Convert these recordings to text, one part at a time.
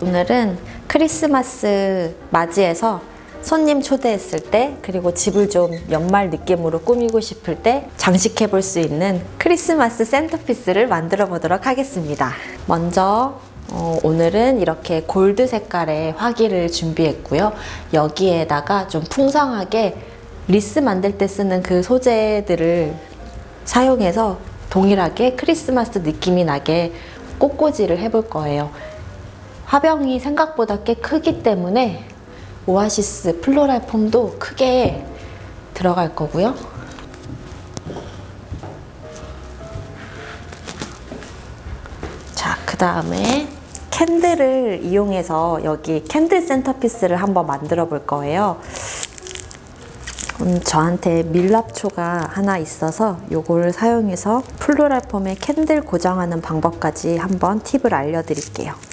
오늘은 크리스마스 맞이해서 손님 초대했을 때 그리고 집을 좀 연말 느낌으로 꾸미고 싶을 때 장식해 볼 수 있는 크리스마스 센터피스를 만들어 보도록 하겠습니다. 먼저 어, 오늘은 이렇게 골드 색깔의 화기를 준비했고요. 여기에다가 좀 풍성하게 리스 만들 때 쓰는 그 소재들을 사용해서 동일하게 크리스마스 느낌이 나게 꽃꽂이를 해볼 거예요. 화병이 생각보다 꽤 크기 때문에 오아시스 플로랄 폼도 크게 들어갈 거고요. 자, 그 다음에 캔들을 이용해서 여기 캔들 센터피스를 한번 만들어 볼 거예요. 음, 저한테 밀랍초가 하나 있어서 요거를 사용해서 플로랄 폼에 캔들 고정하는 방법까지 한번 팁을 알려드릴게요.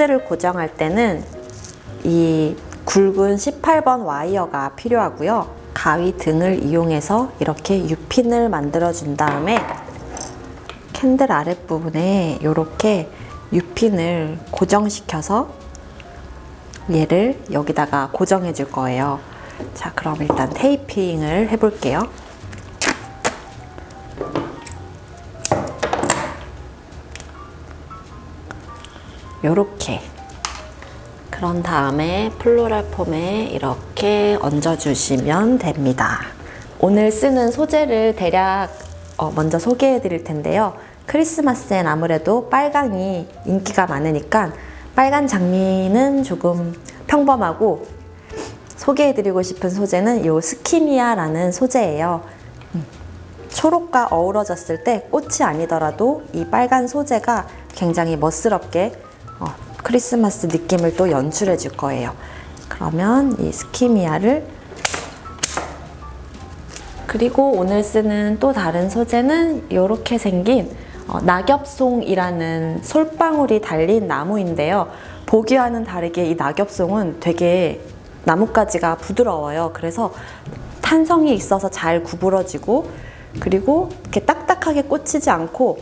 자, 캔들을 고정할 때는 이 굵은 18번 와이어가 필요하고요. 가위 등을 이용해서 이렇게 U핀을 만들어 준 다음에 캔들 아랫부분에 이렇게 U핀을 고정시켜서 얘를 여기다가 고정해 줄 거예요. 자, 그럼 일단 테이핑을 해 볼게요. 요렇게. 그런 다음에 플로랄 폼에 이렇게 얹어주시면 됩니다. 오늘 쓰는 소재를 대략 어, 먼저 소개해 드릴 텐데요. 크리스마스엔 아무래도 빨강이 인기가 많으니까 빨간 장미는 조금 평범하고 소개해 드리고 싶은 소재는 이 스키미아라는 소재예요. 음, 초록과 어우러졌을 때 꽃이 아니더라도 이 빨간 소재가 굉장히 멋스럽게 어, 크리스마스 느낌을 또 연출해 줄 거예요. 그러면 이 스키미아를 그리고 오늘 쓰는 또 다른 소재는 이렇게 생긴 어, 낙엽송이라는 솔방울이 달린 나무인데요. 보기와는 다르게 이 낙엽송은 되게 나뭇가지가 부드러워요. 그래서 탄성이 있어서 잘 구부러지고 그리고 이렇게 딱딱하게 꽂히지 않고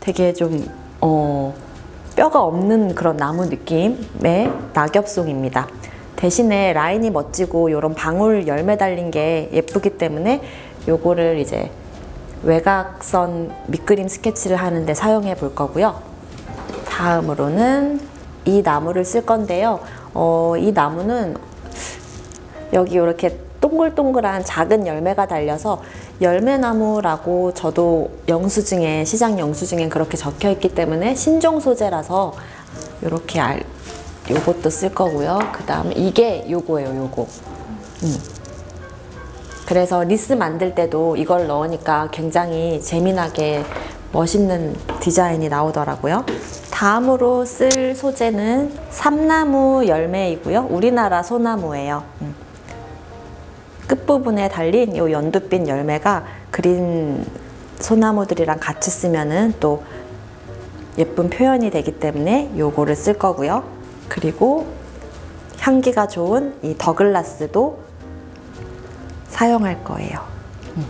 되게 좀 어, 뼈가 없는 그런 나무 느낌의 낙엽송입니다. 대신에 라인이 멋지고 이런 방울 열매 달린 게 예쁘기 때문에 요거를 이제 외곽선 밑그림 스케치를 하는데 사용해 볼 거고요. 다음으로는 이 나무를 쓸 건데요. 어, 이 나무는 여기 이렇게 동글동글한 작은 열매가 달려서 열매나무라고 저도 영수증에 시장 영수증에 그렇게 적혀 있기 때문에 신종 소재라서 이렇게 알 요것도 쓸 거고요. 그 다음에 이게 요거예요, 요거. 음. 그래서 리스 만들 때도 이걸 넣으니까 굉장히 재미나게 멋있는 디자인이 나오더라고요. 다음으로 쓸 소재는 삼나무 열매이고요. 우리나라 소나무예요. 음. 끝부분에 달린 이 연두빛 열매가 그린 소나무들이랑 같이 쓰면은 또 예쁜 표현이 되기 때문에 요거를 쓸 거고요. 그리고 향기가 좋은 이 더글라스도 사용할 거예요. 음.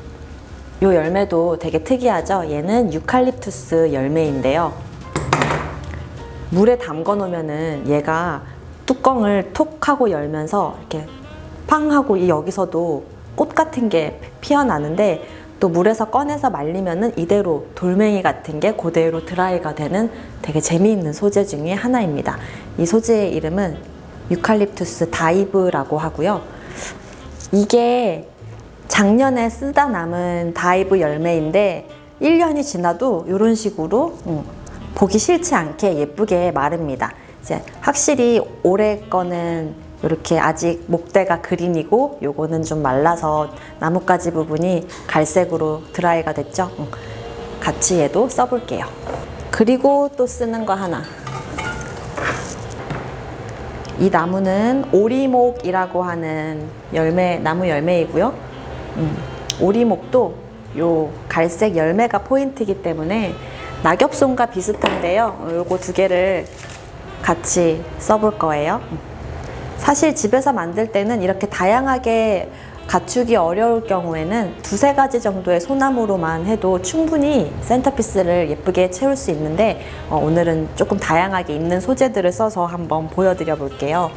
요 열매도 되게 특이하죠? 얘는 유칼립투스 열매인데요. 물에 담궈 놓으면은 얘가 뚜껑을 톡 하고 열면서 이렇게 팡 하고 이 여기서도 꽃 같은 게 피어나는데 또 물에서 꺼내서 말리면은 이대로 돌멩이 같은 게 그대로 드라이가 되는 되게 재미있는 소재 중에 하나입니다. 이 소재의 이름은 유칼립투스 다이브라고 하고요. 이게 작년에 쓰다 남은 다이브 열매인데 1년이 지나도 이런 식으로 음, 보기 싫지 않게 예쁘게 마릅니다. 이제 확실히 올해 거는 이렇게 아직 목대가 그린이고 요거는 좀 말라서 나뭇가지 부분이 갈색으로 드라이가 됐죠. 음, 같이 얘도 써볼게요. 그리고 또 쓰는 거 하나. 이 나무는 오리목이라고 하는 열매, 나무 열매이고요. 음, 오리목도 요 갈색 열매가 포인트이기 때문에 낙엽송과 비슷한데요. 요거 두 개를 같이 써볼 거예요. 사실 집에서 만들 때는 이렇게 다양하게 갖추기 어려울 경우에는 두세 가지 정도의 소나무로만 해도 충분히 센터피스를 예쁘게 채울 수 있는데 어, 오늘은 조금 다양하게 있는 소재들을 써서 한번 보여드려 볼게요.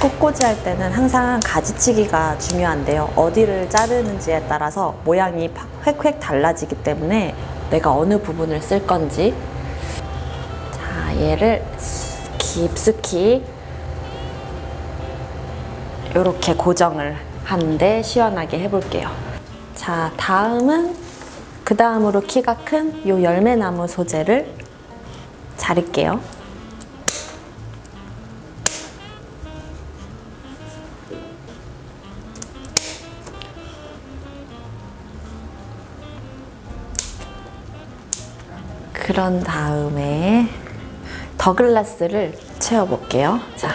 꽃꽂이 할 때는 항상 가지치기가 중요한데요. 어디를 자르는지에 따라서 모양이 팍 획획 달라지기 때문에 내가 어느 부분을 쓸 건지 자 얘를 깊숙이 이렇게 고정을 하는데 시원하게 해볼게요. 자 다음은 그 다음으로 키가 큰 이 열매나무 소재를 자를게요. 그런 다음에 더글라스를 채워볼게요. 자,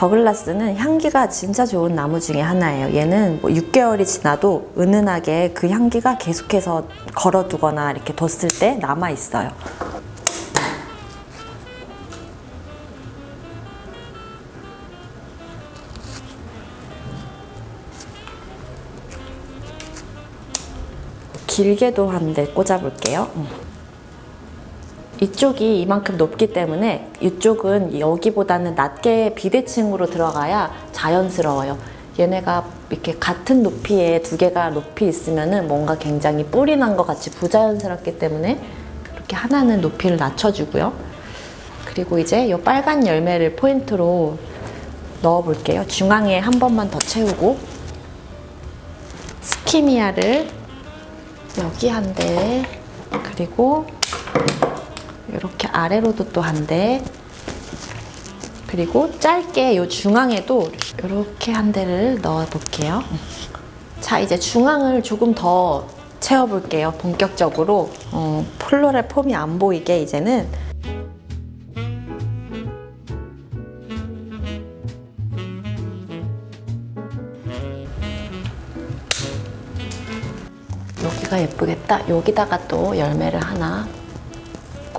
더글라스는 향기가 진짜 좋은 나무 중에 하나예요. 얘는 뭐 6개월이 지나도 은은하게 그 향기가 계속해서 걸어두거나 이렇게 뒀을 때 남아 있어요. 길게도 한대 꽂아볼게요. 음. 이쪽이 이만큼 높기 때문에 이쪽은 여기보다는 낮게 비대칭으로 들어가야 자연스러워요. 얘네가 이렇게 같은 높이에 두 개가 높이 있으면은 뭔가 굉장히 뿔이 난것 같이 부자연스럽기 때문에 이렇게 하나는 높이를 낮춰주고요. 그리고 이제 이 빨간 열매를 포인트로 넣어볼게요. 중앙에 한 번만 더 채우고 스키미아를 여기 한 대, 그리고 이렇게 아래로도 또 한 대, 그리고 짧게 이 중앙에도 이렇게 한 대를 넣어 볼게요. 자, 이제 중앙을 조금 더 채워 볼게요. 본격적으로. 어, 플로럴 폼이 안 보이게 이제는 여기가 예쁘겠다. 여기다가 또 열매를 하나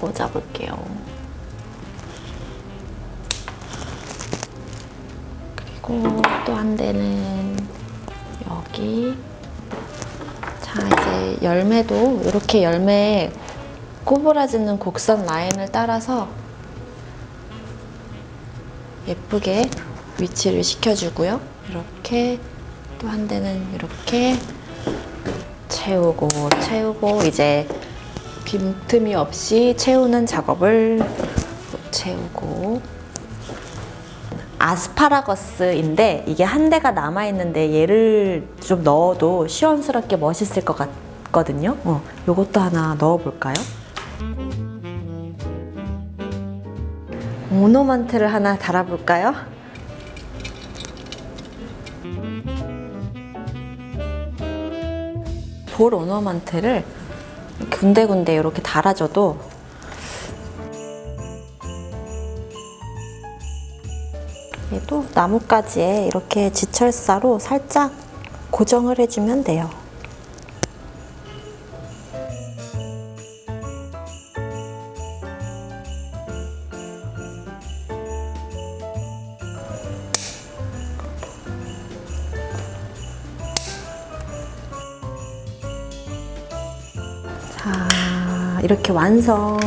꽂아 볼게요. 그리고 또 한 대는 여기. 자, 이제 열매도 이렇게 열매에 꼬부라지는 곡선 라인을 따라서 예쁘게 위치를 시켜주고요. 이렇게 또 한 대는 이렇게 채우고 채우고 이제 빈틈이 없이 채우는 작업을 채우고 아스파라거스인데 이게 한 대가 남아 있는데 얘를 좀 넣어도 시원스럽게 멋있을 것 같거든요. 어, 요것도 하나 넣어 볼까요? 오너먼트를 하나 달아볼까요? 볼 오너먼트를 군데군데 이렇게 달아줘도 얘도 나뭇가지에 이렇게 지철사로 살짝 고정을 해주면 돼요. 이렇게 완성.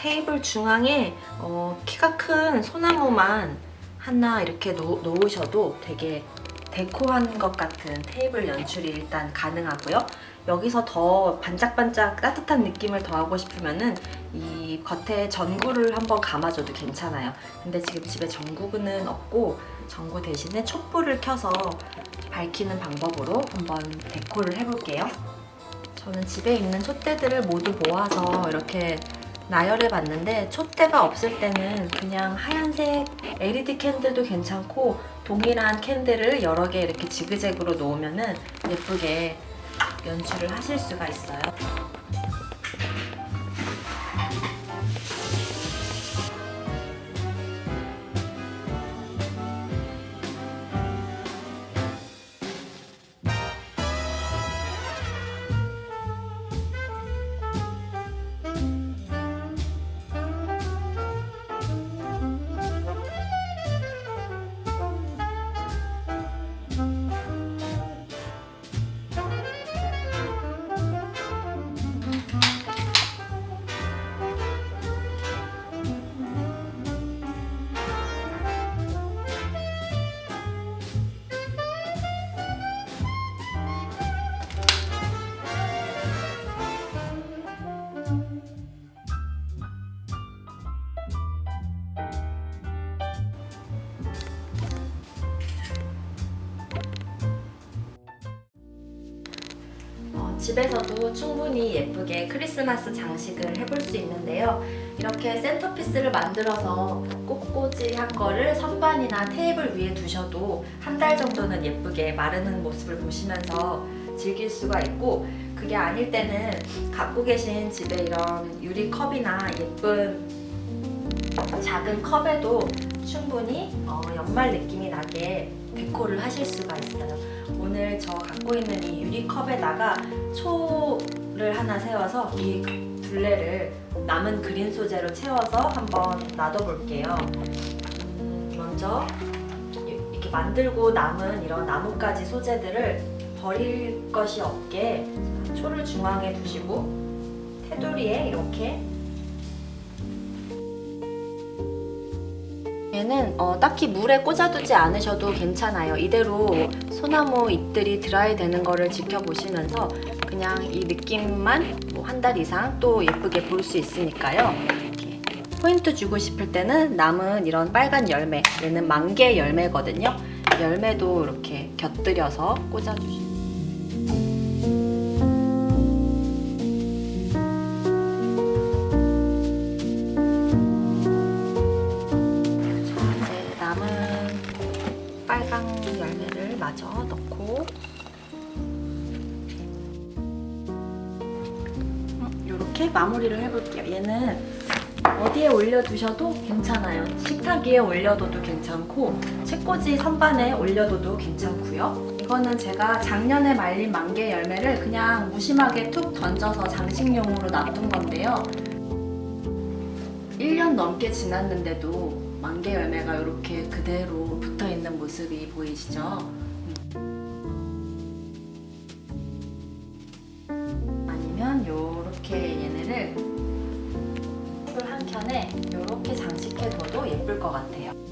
테이블 중앙에 어, 키가 큰 소나무만 하나 이렇게 놓, 놓으셔도 되게 데코한 것 같은 테이블 연출이 일단 가능하고요. 여기서 더 반짝반짝 따뜻한 느낌을 더하고 싶으면은 이 겉에 전구를 한번 감아줘도 괜찮아요. 근데 지금 집에 전구는 없고 전구 대신에 촛불을 켜서 밝히는 방법으로 한번 데코를 해볼게요. 저는 집에 있는 촛대들을 모두 모아서 이렇게 나열해 봤는데 촛대가 없을 때는 그냥 하얀색 LED 캔들도 괜찮고 동일한 캔들을 여러 개 이렇게 지그재그로 놓으면은 예쁘게 연출을 하실 수가 있어요. 집에서도 충분히 예쁘게 크리스마스 장식을 해볼 수 있는데요. 이렇게 센터피스를 만들어서 꼿꼿이한 거를 선반이나 테이블 위에 두셔도 한 달 정도는 예쁘게 마르는 모습을 보시면서 즐길 수가 있고 그게 아닐 때는 갖고 계신 집에 이런 유리 컵이나 예쁜 작은 컵에도 충분히 어, 연말 느낌이 나게 데코를 하실 수가 있어요. 오늘 저 갖고 있는 이 유리컵에다가 초를 하나 세워서 이 둘레를 남은 그린 소재로 채워서 한번 놔둬볼게요. 음, 먼저 이- 이렇게 만들고 남은 이런 나뭇가지 소재들을 버릴 것이 없게 초를 중앙에 두시고 테두리에 이렇게 얘는 어, 딱히 물에 꽂아두지 않으셔도 괜찮아요. 이대로 소나무 잎들이 드라이 되는 거를 지켜보시면서 그냥 이 느낌만 뭐 한 달 이상 또 예쁘게 볼 수 있으니까요. 포인트 주고 싶을 때는 남은 이런 빨간 열매, 얘는 만개 열매거든요. 열매도 이렇게 곁들여서 꽂아주시고. 이렇게 마무리를 해볼게요. 얘는 어디에 올려두셔도 괜찮아요. 식탁 위에 올려둬도 괜찮고 책꽂이 선반에 올려둬도 괜찮고요. 이거는 제가 작년에 말린 만개 열매를 그냥 무심하게 툭 던져서 장식용으로 놔둔 건데요. 1년 넘게 지났는데도 만개 열매가 이렇게 그대로 붙어 있는 모습이 보이시죠? 예쁠 것 같아요.